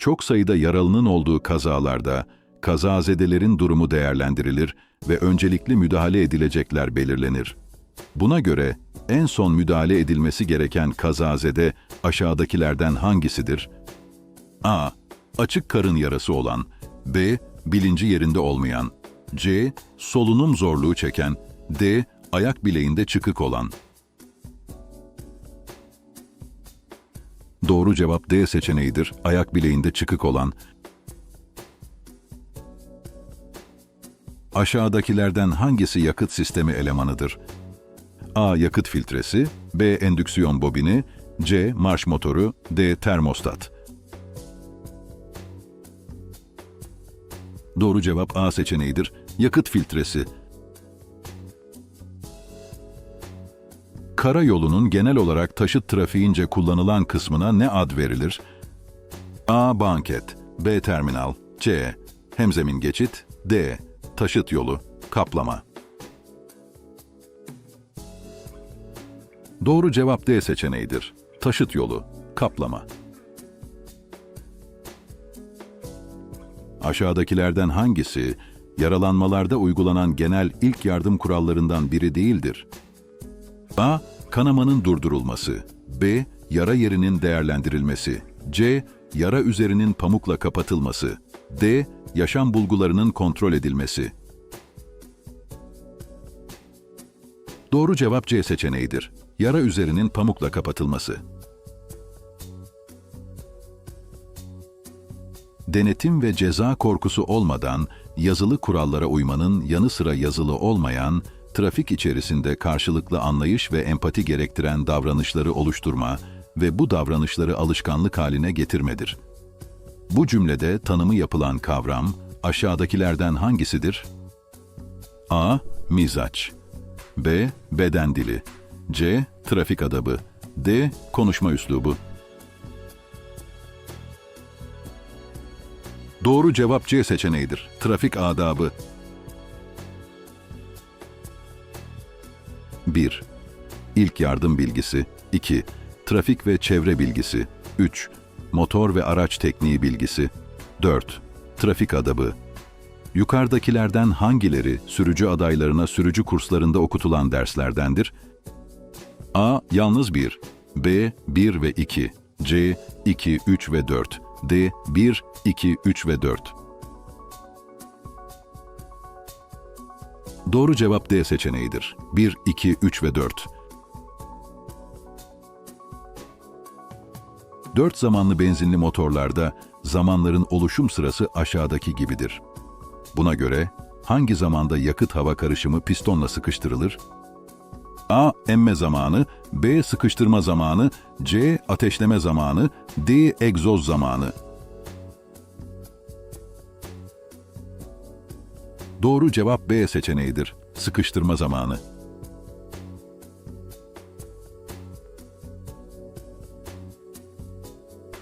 Çok sayıda yaralının olduğu kazalarda kazazedelerin durumu değerlendirilir ve öncelikli müdahale edilecekler belirlenir. Buna göre en son müdahale edilmesi gereken kazazede aşağıdakilerden hangisidir? A. Açık karın yarası olan B. Bilinci yerinde olmayan C. Solunum zorluğu çeken D. Ayak bileğinde çıkık olan Doğru cevap D seçeneğidir. Ayak bileğinde çıkık olan. Aşağıdakilerden hangisi yakıt sistemi elemanıdır? A. Yakıt filtresi B. Endüksiyon bobini C. Marş motoru D. Termostat Doğru cevap A seçeneğidir. Yakıt filtresi. Karayolunun genel olarak taşıt trafiğince kullanılan kısmına ne ad verilir? A. Banket B. Terminal C. Hemzemin geçit D. Taşıt yolu Kaplama Doğru cevap D seçeneğidir. Taşıt yolu Kaplama Aşağıdakilerden hangisi yaralanmalarda uygulanan genel ilk yardım kurallarından biri değildir? A. Kanamanın durdurulması. B. Yara yerinin değerlendirilmesi. C. Yara üzerinin pamukla kapatılması. D. Yaşam bulgularının kontrol edilmesi. Doğru cevap C seçeneğidir. Yara üzerinin pamukla kapatılması. Denetim ve ceza korkusu olmadan yazılı kurallara uymanın yanı sıra yazılı olmayan, trafik içerisinde karşılıklı anlayış ve empati gerektiren davranışları oluşturma ve bu davranışları alışkanlık haline getirmedir. Bu cümlede tanımı yapılan kavram aşağıdakilerden hangisidir? A. Mizaç B. Beden dili C. Trafik adabı D. Konuşma üslubu Doğru cevap C seçeneğidir. Trafik adabı. 1. İlk yardım bilgisi 2. Trafik ve çevre bilgisi 3. Motor ve araç tekniği bilgisi 4. Trafik adabı Yukarıdakilerden hangileri sürücü adaylarına sürücü kurslarında okutulan derslerdendir? A. Yalnız 1 B. 1 ve 2 C. 2, 3 ve 4 D. 1, 2, 3 ve 4 Doğru cevap D seçeneğidir. 1, 2, 3 ve 4. 4 zamanlı benzinli motorlarda zamanların oluşum sırası aşağıdaki gibidir. Buna göre hangi zamanda yakıt hava karışımı pistonla sıkıştırılır? A. Emme zamanı, B. Sıkıştırma zamanı, C. Ateşleme zamanı, D. Egzoz zamanı. Doğru cevap B seçeneğidir. Sıkıştırma zamanı.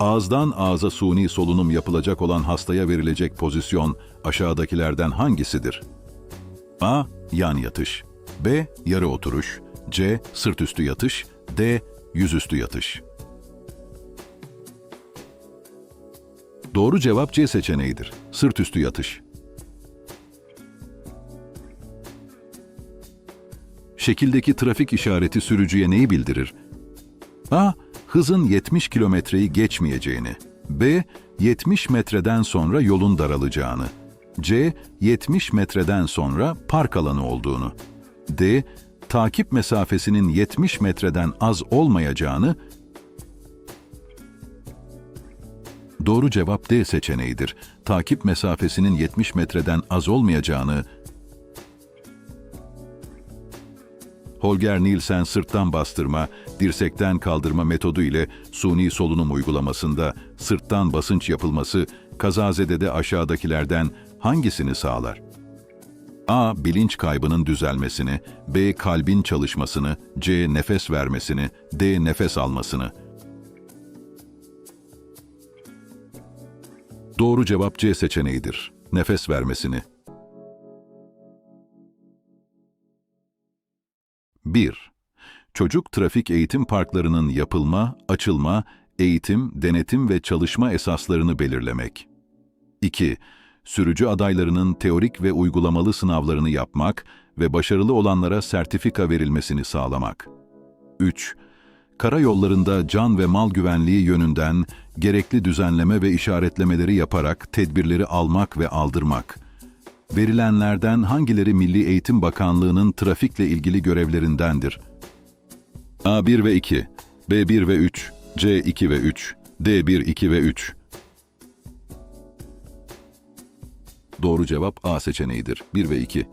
Ağızdan ağza suni solunum yapılacak olan hastaya verilecek pozisyon aşağıdakilerden hangisidir? A. Yan yatış B. Yarı oturuş C. Sırt üstü yatış D. Yüzüstü yatış Doğru cevap C seçeneğidir. Sırt üstü yatış. Şekildeki trafik işareti sürücüye neyi bildirir? A. Hızın 70 kilometreyi geçmeyeceğini. B. 70 metreden sonra yolun daralacağını. C. 70 metreden sonra park alanı olduğunu. D. Takip mesafesinin 70 metreden az olmayacağını. Doğru cevap D seçeneğidir. Takip mesafesinin 70 metreden az olmayacağını Holger Nielsen sırttan bastırma, dirsekten kaldırma metodu ile suni solunum uygulamasında sırttan basınç yapılması kazazedede aşağıdakilerden hangisini sağlar? A. Bilinç kaybının düzelmesini, B. Kalbin çalışmasını, C. Nefes vermesini, D. Nefes almasını. Doğru cevap C seçeneğidir. Nefes vermesini. 1. Çocuk trafik eğitim parklarının yapılma, açılma, eğitim, denetim ve çalışma esaslarını belirlemek. 2. Sürücü adaylarının teorik ve uygulamalı sınavlarını yapmak ve başarılı olanlara sertifika verilmesini sağlamak. 3. Karayollarında can ve mal güvenliği yönünden gerekli düzenleme ve işaretlemeleri yaparak tedbirleri almak ve aldırmak. Verilenlerden hangileri Milli Eğitim Bakanlığı'nın trafikle ilgili görevlerindendir? A1 ve 2, B1 ve 3, C2 ve 3, D1, 2 ve 3. Doğru cevap A seçeneğidir. 1 ve 2.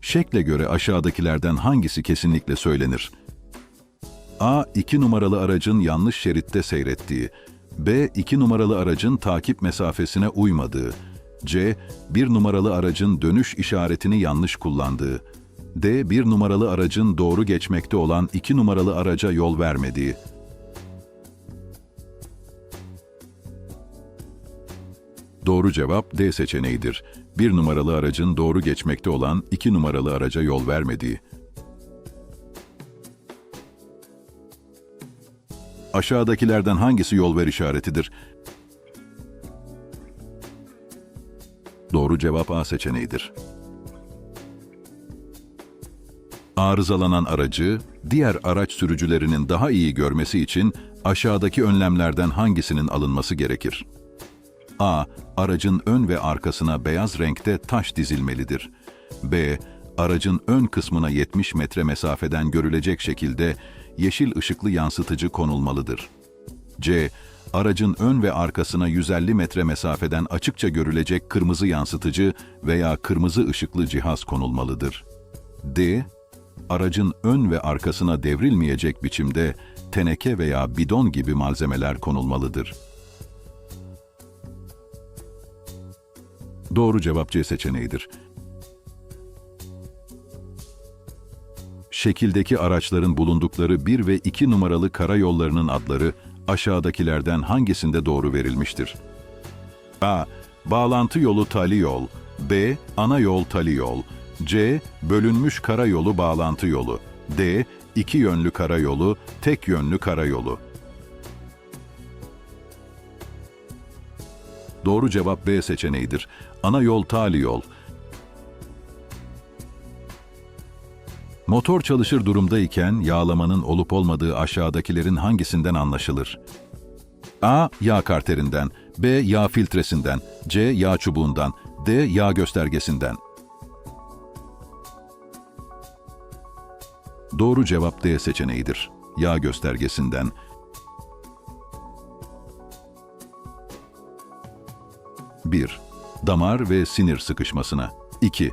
Şekle göre aşağıdakilerden hangisi kesinlikle söylenir? A. 2 numaralı aracın yanlış şeritte seyrettiği. B. 2 numaralı aracın takip mesafesine uymadığı. C. 1 numaralı aracın dönüş işaretini yanlış kullandığı. D. 1 numaralı aracın doğru geçmekte olan 2 numaralı araca yol vermediği. Doğru cevap D seçeneğidir. 1 numaralı aracın doğru geçmekte olan 2 numaralı araca yol vermediği. Aşağıdakilerden hangisi yol ver işaretidir? Doğru cevap A seçeneğidir. Arızalanan aracı, diğer araç sürücülerinin daha iyi görmesi için aşağıdaki önlemlerden hangisinin alınması gerekir? A. Aracın ön ve arkasına beyaz renkte taş dizilmelidir. B. Aracın ön kısmına 70 metre mesafeden görülecek şekilde yeşil ışıklı yansıtıcı konulmalıdır. C. Aracın ön ve arkasına 150 metre mesafeden açıkça görülecek kırmızı yansıtıcı veya kırmızı ışıklı cihaz konulmalıdır. D. Aracın ön ve arkasına devrilmeyecek biçimde teneke veya bidon gibi malzemeler konulmalıdır. Doğru cevap C seçeneğidir. Şekildeki araçların bulundukları 1 ve 2 numaralı karayollarının adları aşağıdakilerden hangisinde doğru verilmiştir? A. Bağlantı yolu tali yol. B. Ana yol tali yol. C. Bölünmüş karayolu bağlantı yolu. D. İki yönlü karayolu, tek yönlü karayolu. Doğru cevap B seçeneğidir. Ana yol tali yol. Motor çalışır durumdayken yağlamanın olup olmadığı aşağıdakilerin hangisinden anlaşılır? A. Yağ karterinden, B. Yağ filtresinden, C. Yağ çubuğundan, D. Yağ göstergesinden. Doğru cevap D seçeneğidir. Yağ göstergesinden. Bir, Damar ve sinir sıkışmasına. 2.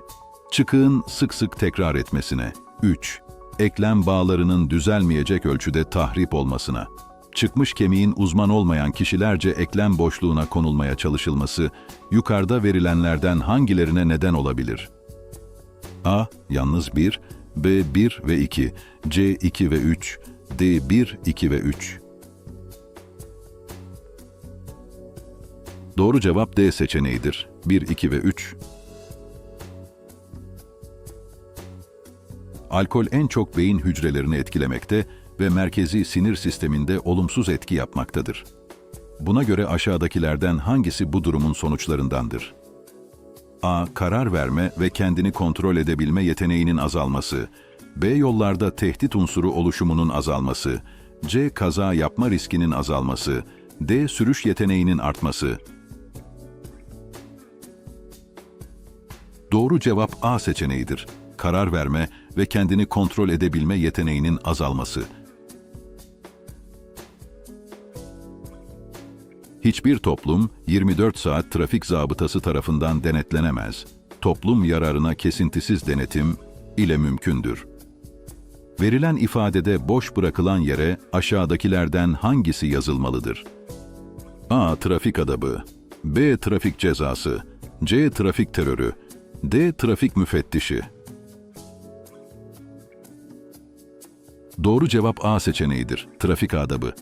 Çıkığın sık sık tekrar etmesine. 3. Eklem bağlarının düzelmeyecek ölçüde tahrip olmasına. Çıkmış kemiğin uzman olmayan kişilerce eklem boşluğuna konulmaya çalışılması, yukarıda verilenlerden hangilerine neden olabilir? A. Yalnız 1, B. 1 ve 2, C. 2 ve 3, D. 1, 2 ve 3. Doğru cevap D seçeneğidir. 1, 2 ve 3. Alkol en çok beyin hücrelerini etkilemekte ve merkezi sinir sisteminde olumsuz etki yapmaktadır. Buna göre aşağıdakilerden hangisi bu durumun sonuçlarındandır? A. Karar verme ve kendini kontrol edebilme yeteneğinin azalması. B. Yollarda tehdit unsuru oluşumunun azalması. C. Kaza yapma riskinin azalması. D. Sürüş yeteneğinin artması. Doğru cevap A seçeneğidir. Karar verme ve kendini kontrol edebilme yeteneğinin azalması. Hiçbir toplum 24 saat trafik zabıtası tarafından denetlenemez. Toplum yararına kesintisiz denetim ile mümkündür. Verilen ifadede boş bırakılan yere aşağıdakilerden hangisi yazılmalıdır? A. Trafik adabı B. Trafik cezası C. Trafik terörü D. Trafik müfettişi Doğru cevap A seçeneğidir. Trafik adabı.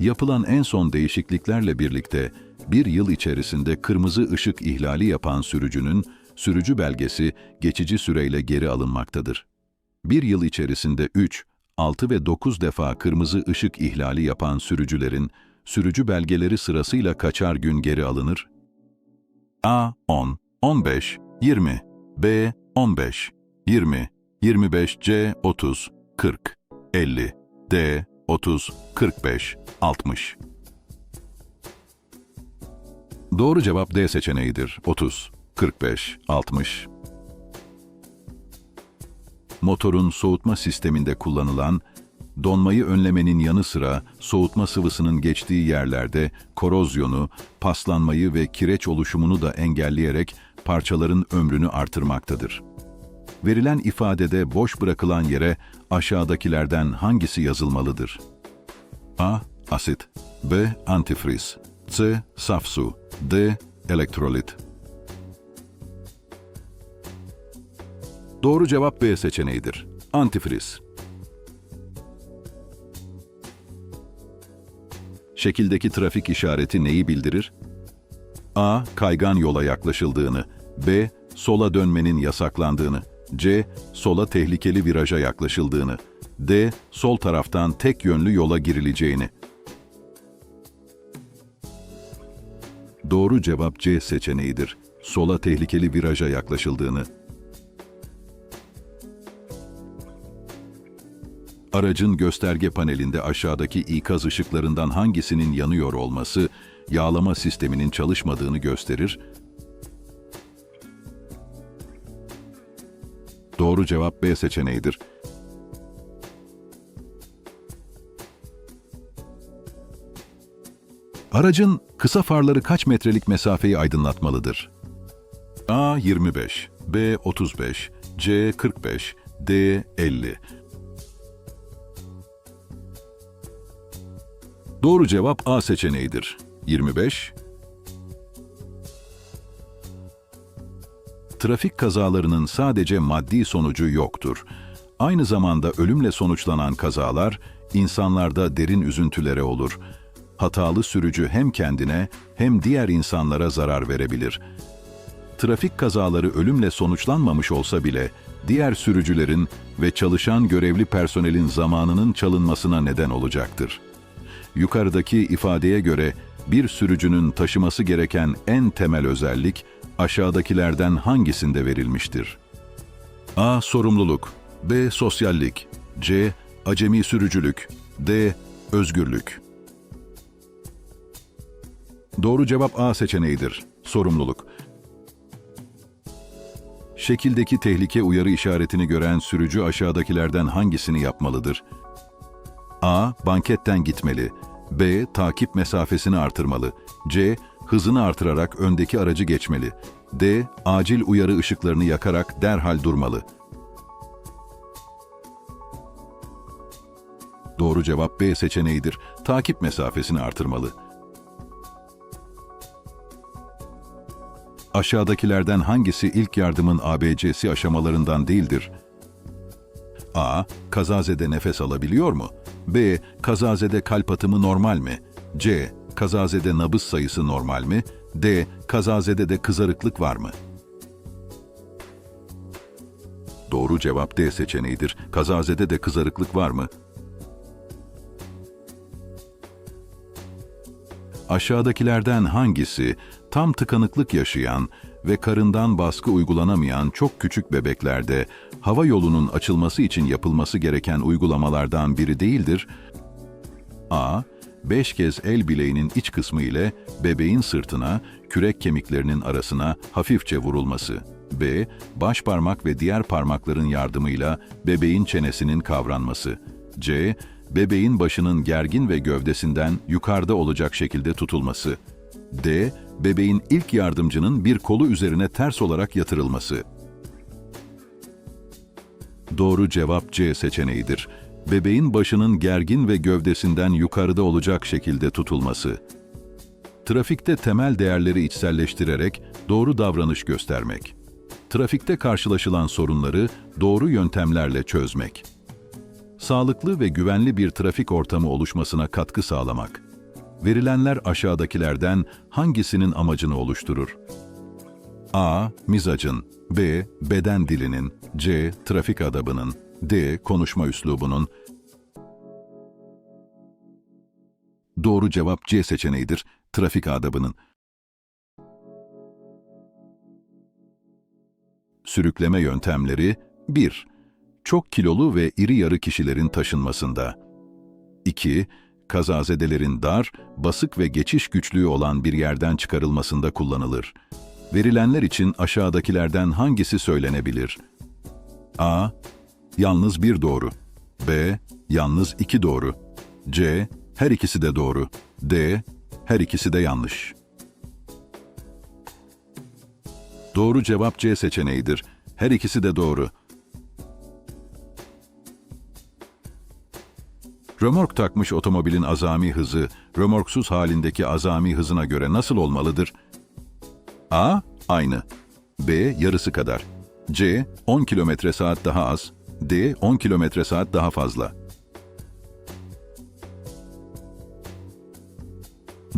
Yapılan en son değişikliklerle birlikte bir yıl içerisinde kırmızı ışık ihlali yapan sürücünün sürücü belgesi geçici süreyle geri alınmaktadır. Bir yıl içerisinde 3, 6 ve 9 defa kırmızı ışık ihlali yapan sürücülerin sürücü belgeleri sırasıyla kaçar gün geri alınır? A. 10, 15, 20, B. 15, 20, 25, C. 30, 40, 50, D. 30, 45, 60. Doğru cevap D seçeneğidir. 30, 45, 60. Motorun soğutma sisteminde kullanılan, donmayı önlemenin yanı sıra soğutma sıvısının geçtiği yerlerde korozyonu, paslanmayı ve kireç oluşumunu da engelleyerek parçaların ömrünü artırmaktadır. Verilen ifadede boş bırakılan yere aşağıdakilerden hangisi yazılmalıdır? A. Asit B. Antifriz C. Saf su D. Elektrolit Doğru cevap B seçeneğidir. Antifriz. Şekildeki trafik işareti neyi bildirir? A. Kaygan yola yaklaşıldığını. B. Sola dönmenin yasaklandığını. C. Sola tehlikeli viraja yaklaşıldığını. D. Sol taraftan tek yönlü yola girileceğini. Doğru cevap C seçeneğidir. Sola tehlikeli viraja yaklaşıldığını. Aracın gösterge panelinde aşağıdaki ikaz ışıklarından hangisinin yanıyor olması, yağlama sisteminin çalışmadığını gösterir. Doğru cevap B seçeneğidir. Aracın kısa farları kaç metrelik mesafeyi aydınlatmalıdır? A 25, B 35, C 45, D 50. Doğru cevap A seçeneğidir. 25. Trafik kazalarının sadece maddi sonucu yoktur. Aynı zamanda ölümle sonuçlanan kazalar insanlarda derin üzüntülere olur. Hatalı sürücü hem kendine hem diğer insanlara zarar verebilir. Trafik kazaları ölümle sonuçlanmamış olsa bile diğer sürücülerin ve çalışan görevli personelin zamanının çalınmasına neden olacaktır. Yukarıdaki ifadeye göre bir sürücünün taşıması gereken en temel özellik aşağıdakilerden hangisinde verilmiştir? A. Sorumluluk B. Sosyallik C. Acemi sürücülük D. Özgürlük Doğru cevap A seçeneğidir. Sorumluluk. Şekildeki tehlike uyarı işaretini gören sürücü aşağıdakilerden hangisini yapmalıdır? A. Banketten gitmeli. B. Takip mesafesini artırmalı. C. Hızını artırarak öndeki aracı geçmeli. D. Acil uyarı ışıklarını yakarak derhal durmalı. Doğru cevap B seçeneğidir. Takip mesafesini artırmalı. Aşağıdakilerden hangisi ilk yardımın ABC'si aşamalarından değildir? A. Kazazede nefes alabiliyor mu? B. Kazazede kalp atımı normal mi? C. Kazazede nabız sayısı normal mi? D. Kazazede de kızarıklık var mı? Doğru cevap D seçeneğidir. Kazazede de kızarıklık var mı? Aşağıdakilerden hangisi tam tıkanıklık yaşayan ve karından baskı uygulanamayan çok küçük bebeklerde hava yolunun açılması için yapılması gereken uygulamalardan biri değildir? A. 5 kez el bileğinin iç kısmı ile bebeğin sırtına, kürek kemiklerinin arasına hafifçe vurulması. B. Baş parmak ve diğer parmakların yardımıyla bebeğin çenesinin kavranması. C. Bebeğin başının gergin ve gövdesinden yukarıda olacak şekilde tutulması. D. Bebeğin ilk yardımcının bir kolu üzerine ters olarak yatırılması. Doğru cevap C seçeneğidir. Bebeğin başının gergin ve gövdesinden yukarıda olacak şekilde tutulması. Trafikte temel değerleri içselleştirerek doğru davranış göstermek. Trafikte karşılaşılan sorunları doğru yöntemlerle çözmek. Sağlıklı ve güvenli bir trafik ortamı oluşmasına katkı sağlamak. Verilenler aşağıdakilerden hangisinin amacını oluşturur? A. Mizacın B. Beden dilinin C. Trafik adabının D. Konuşma üslubunun. Doğru cevap C seçeneğidir. Trafik adabının. Sürükleme yöntemleri 1. Çok kilolu ve iri yarı kişilerin taşınmasında. 2. Kazazedelerin dar, basık ve geçiş güçlüğü olan bir yerden çıkarılmasında kullanılır. Verilenler için aşağıdakilerden hangisi söylenebilir? A. Yalnız bir doğru. B. Yalnız iki doğru. C. Her ikisi de doğru. D. Her ikisi de yanlış. Doğru cevap C seçeneğidir. Her ikisi de doğru. Römork takmış otomobilin azami hızı, römorksuz halindeki azami hızına göre nasıl olmalıdır? A. Aynı. B. Yarısı kadar. C. 10 km saat daha az. D. 10 km saat daha fazla.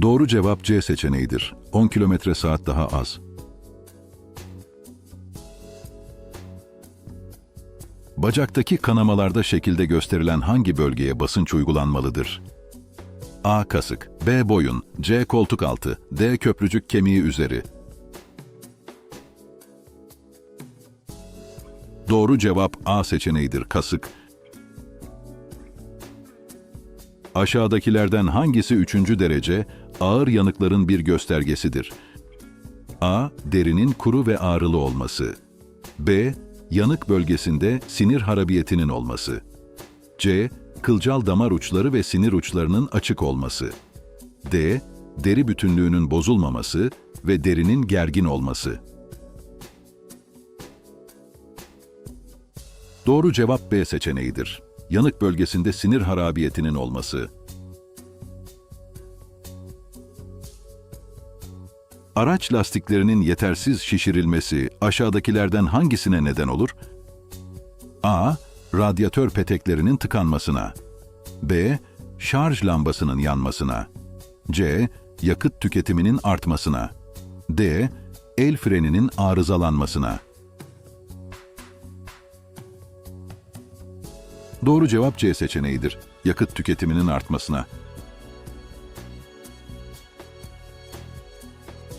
Doğru cevap C seçeneğidir. 10 km saat daha az. Bacaktaki kanamalarda şekilde gösterilen hangi bölgeye basınç uygulanmalıdır? A. Kasık B. Boyun C. Koltuk altı D. Köprücük kemiği üzeri Doğru cevap A seçeneğidir kasık. Aşağıdakilerden hangisi üçüncü derece ağır yanıkların bir göstergesidir? A. Derinin kuru ve ağrılı olması. B. Yanık bölgesinde sinir harabiyetinin olması. C. Kılcal damar uçları ve sinir uçlarının açık olması. D. Deri bütünlüğünün bozulmaması ve derinin gergin olması. Doğru cevap B seçeneğidir. Yanık bölgesinde sinir harabiyetinin olması. Araç lastiklerinin yetersiz şişirilmesi aşağıdakilerden hangisine neden olur? A. Radyatör peteklerinin tıkanmasına. B. Şarj lambasının yanmasına. C. Yakıt tüketiminin artmasına. D. El freninin arızalanmasına. Doğru cevap C seçeneğidir. Yakıt tüketiminin artmasına.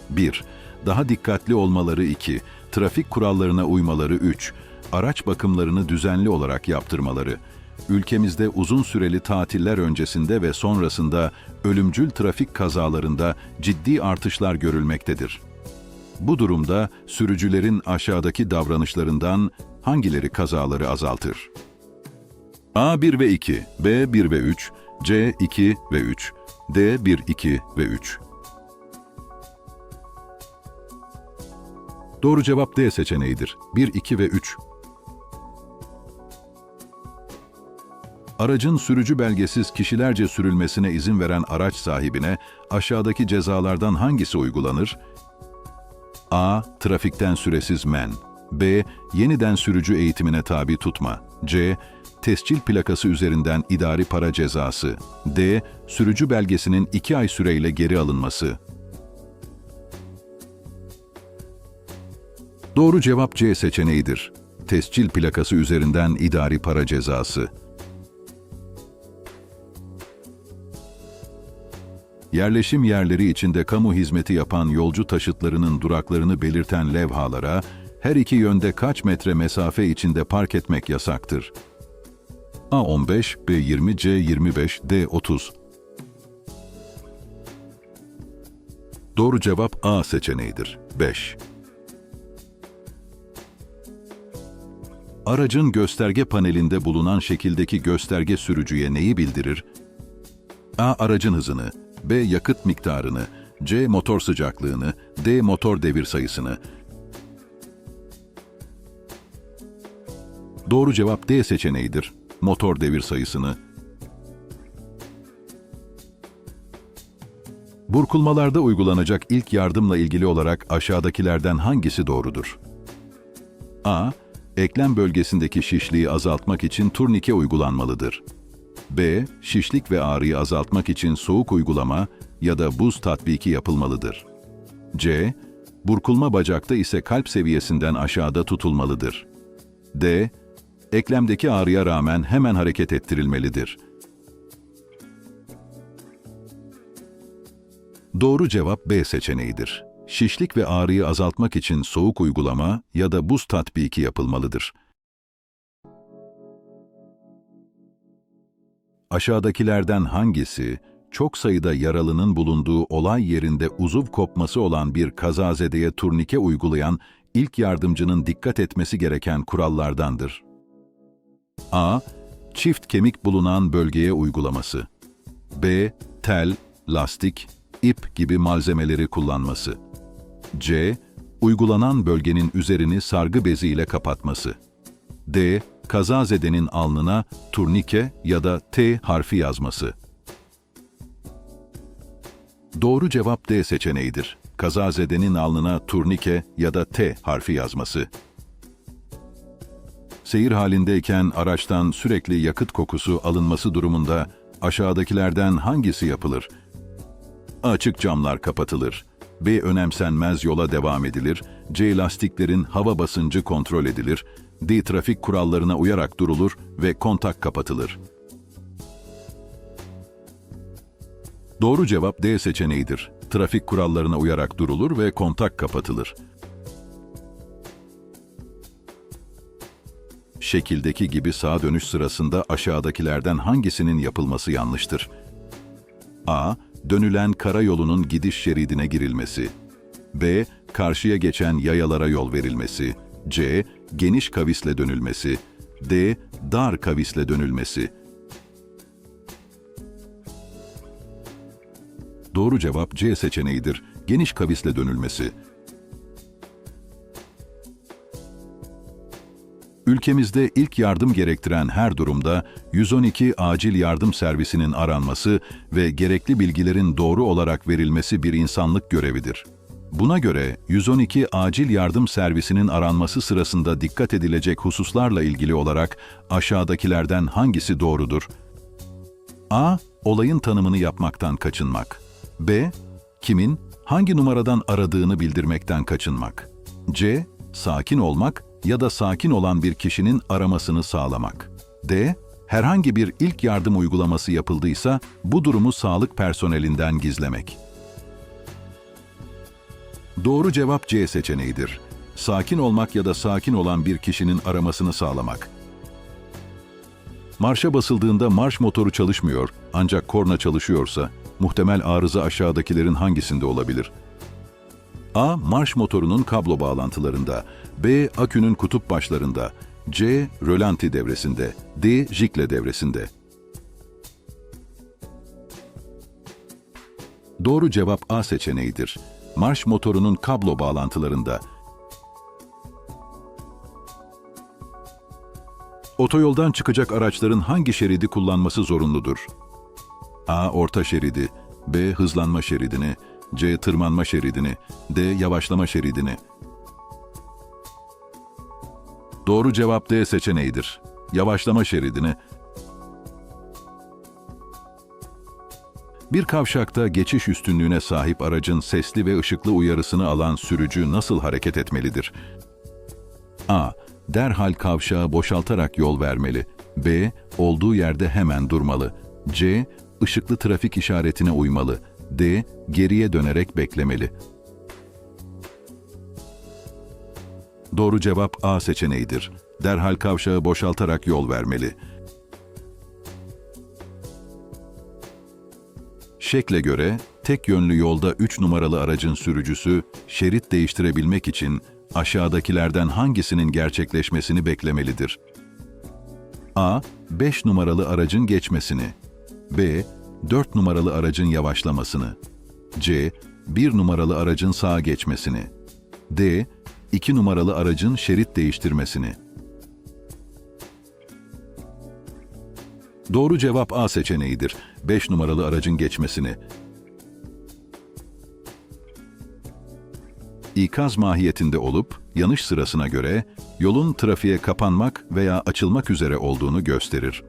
1. Daha dikkatli olmaları 2. Trafik kurallarına uymaları 3. Araç bakımlarını düzenli olarak yaptırmaları. Ülkemizde uzun süreli tatiller öncesinde ve sonrasında ölümcül trafik kazalarında ciddi artışlar görülmektedir. Bu durumda sürücülerin aşağıdaki davranışlarından hangileri kazaları azaltır? A 1 ve 2, B 1 ve 3, C 2 ve 3, D 1, 2 ve 3. Doğru cevap D seçeneğidir. 1, 2 ve 3. Aracın sürücü belgesiz kişilerce sürülmesine izin veren araç sahibine aşağıdaki cezalardan hangisi uygulanır? A. Trafikten süresiz men. B. Yeniden sürücü eğitimine tabi tutma. C. Tescil plakası üzerinden idari para cezası. D. Sürücü belgesinin 2 ay süreyle geri alınması. Doğru cevap C seçeneğidir. Tescil plakası üzerinden idari para cezası. Yerleşim yerleri içinde kamu hizmeti yapan yolcu taşıtlarının duraklarını belirten levhalara her iki yönde kaç metre mesafe içinde park etmek yasaktır? A15, B20, C25, D30. Doğru cevap A seçeneğidir. 5. Aracın gösterge panelinde bulunan şekildeki gösterge sürücüye neyi bildirir? A. Aracın hızını, B. Yakıt miktarını, C. Motor sıcaklığını, D. Motor devir sayısını. Doğru cevap D seçeneğidir. Motor devir sayısını. Burkulmalarda uygulanacak ilk yardımla ilgili olarak aşağıdakilerden hangisi doğrudur? A. Eklem bölgesindeki şişliği azaltmak için turnike uygulanmalıdır. B. Şişlik ve ağrıyı azaltmak için soğuk uygulama ya da buz tatbiki yapılmalıdır. C. Burkulma bacakta ise kalp seviyesinden aşağıda tutulmalıdır. D. eklemdeki ağrıya rağmen hemen hareket ettirilmelidir. Doğru cevap B seçeneğidir. Şişlik ve ağrıyı azaltmak için soğuk uygulama ya da buz tatbiki yapılmalıdır. Aşağıdakilerden hangisi, çok sayıda yaralının bulunduğu olay yerinde uzuv kopması olan bir kazazedeye turnike uygulayan ilk yardımcının dikkat etmesi gereken kurallardandır? A. Çift kemik bulunan bölgeye uygulaması. B. Tel, lastik, ip gibi malzemeleri kullanması. C. Uygulanan bölgenin üzerini sargı bezi ile kapatması. D. Kazazedenin alnına turnike ya da T harfi yazması. Doğru cevap D seçeneğidir. Kazazedenin alnına turnike ya da T harfi yazması. Seyir halindeyken araçtan sürekli yakıt kokusu alınması durumunda aşağıdakilerden hangisi yapılır? Açık camlar kapatılır. B. Önemsenmez yola devam edilir. C. Lastiklerin hava basıncı kontrol edilir. D. Trafik kurallarına uyarak durulur ve kontak kapatılır. Doğru cevap D seçeneğidir. Trafik kurallarına uyarak durulur ve kontak kapatılır. Şekildeki gibi sağa dönüş sırasında aşağıdakilerden hangisinin yapılması yanlıştır? A. Dönülen karayolunun gidiş şeridine girilmesi. B. Karşıya geçen yayalara yol verilmesi. C. Geniş kavisle dönülmesi. D. Dar kavisle dönülmesi. Doğru cevap C seçeneğidir. Geniş kavisle dönülmesi. Ülkemizde ilk yardım gerektiren her durumda 112 acil yardım servisinin aranması ve gerekli bilgilerin doğru olarak verilmesi bir insanlık görevidir. Buna göre 112 acil yardım servisinin aranması sırasında dikkat edilecek hususlarla ilgili olarak aşağıdakilerden hangisi doğrudur? A. Olayın tanımını yapmaktan kaçınmak. B. Kimin, hangi numaradan aradığını bildirmekten kaçınmak. C. Sakin olmak ya da sakin olan bir kişinin aramasını sağlamak. D. Herhangi bir ilk yardım uygulaması yapıldıysa bu durumu sağlık personelinden gizlemek. Doğru cevap C seçeneğidir. Sakin olmak ya da sakin olan bir kişinin aramasını sağlamak. Marşa basıldığında marş motoru çalışmıyor ancak korna çalışıyorsa muhtemel arıza aşağıdakilerin hangisinde olabilir? A. Marş motorunun kablo bağlantılarında. B. Akünün kutup başlarında. C. Rölanti devresinde. D. Jikle devresinde. Doğru cevap A seçeneğidir. Marş motorunun kablo bağlantılarında. Otoyoldan çıkacak araçların hangi şeridi kullanması zorunludur? A. Orta şeridi. B. Hızlanma şeridini. C. Tırmanma şeridini. D. Yavaşlama şeridini. Doğru cevap D seçeneğidir. Yavaşlama şeridini. Bir kavşakta geçiş üstünlüğüne sahip aracın sesli ve ışıklı uyarısını alan sürücü nasıl hareket etmelidir? A. Derhal kavşağı boşaltarak yol vermeli. B. Olduğu yerde hemen durmalı. C. Işıklı trafik işaretine uymalı. D. Geriye dönerek beklemeli. Doğru cevap A seçeneğidir. Derhal kavşağı boşaltarak yol vermeli. Şekle göre tek yönlü yolda 3 numaralı aracın sürücüsü şerit değiştirebilmek için aşağıdakilerden hangisinin gerçekleşmesini beklemelidir? A. 5 numaralı aracın geçmesini. B. 4 numaralı aracın yavaşlamasını. C. 1 numaralı aracın sağa geçmesini. D. 2 numaralı aracın şerit değiştirmesini. Doğru cevap A seçeneğidir. 5 numaralı aracın geçmesini. İkaz mahiyetinde olup, yanış sırasına göre yolun trafiğe kapanmak veya açılmak üzere olduğunu gösterir.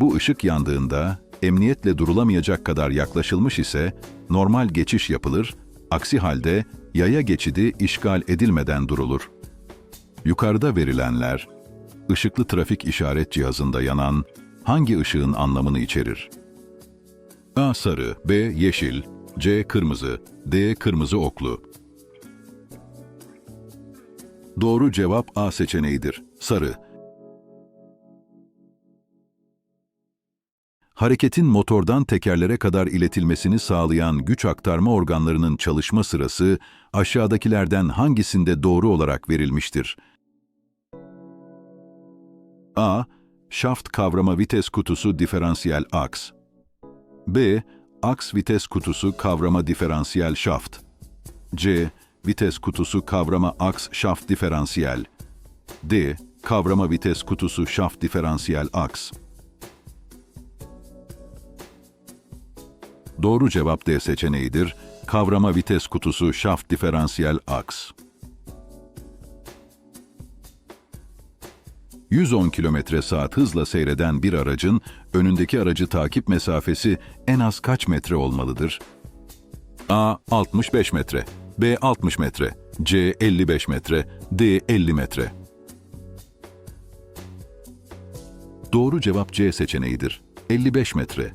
Bu ışık yandığında emniyetle durulamayacak kadar yaklaşılmış ise normal geçiş yapılır, aksi halde yaya geçidi işgal edilmeden durulur. Yukarıda verilenler, ışıklı trafik işaret cihazında yanan hangi ışığın anlamını içerir? A. Sarı, B. Yeşil, C. Kırmızı, D. Kırmızı oklu. Doğru cevap A seçeneğidir. Sarı. Hareketin motordan tekerlere kadar iletilmesini sağlayan güç aktarma organlarının çalışma sırası aşağıdakilerden hangisinde doğru olarak verilmiştir? A. Şaft kavrama vites kutusu diferansiyel aks. B. Aks vites kutusu kavrama diferansiyel şaft. C. Vites kutusu kavrama aks şaft diferansiyel. D. Kavrama vites kutusu şaft diferansiyel aks. Doğru cevap D seçeneğidir. Kavrama vites kutusu şaft diferansiyel aks. 110 km saat hızla seyreden bir aracın önündeki aracı takip mesafesi en az kaç metre olmalıdır? A. 65 metre, B. 60 metre, C. 55 metre, D. 50 metre. Doğru cevap C seçeneğidir. 55 metre.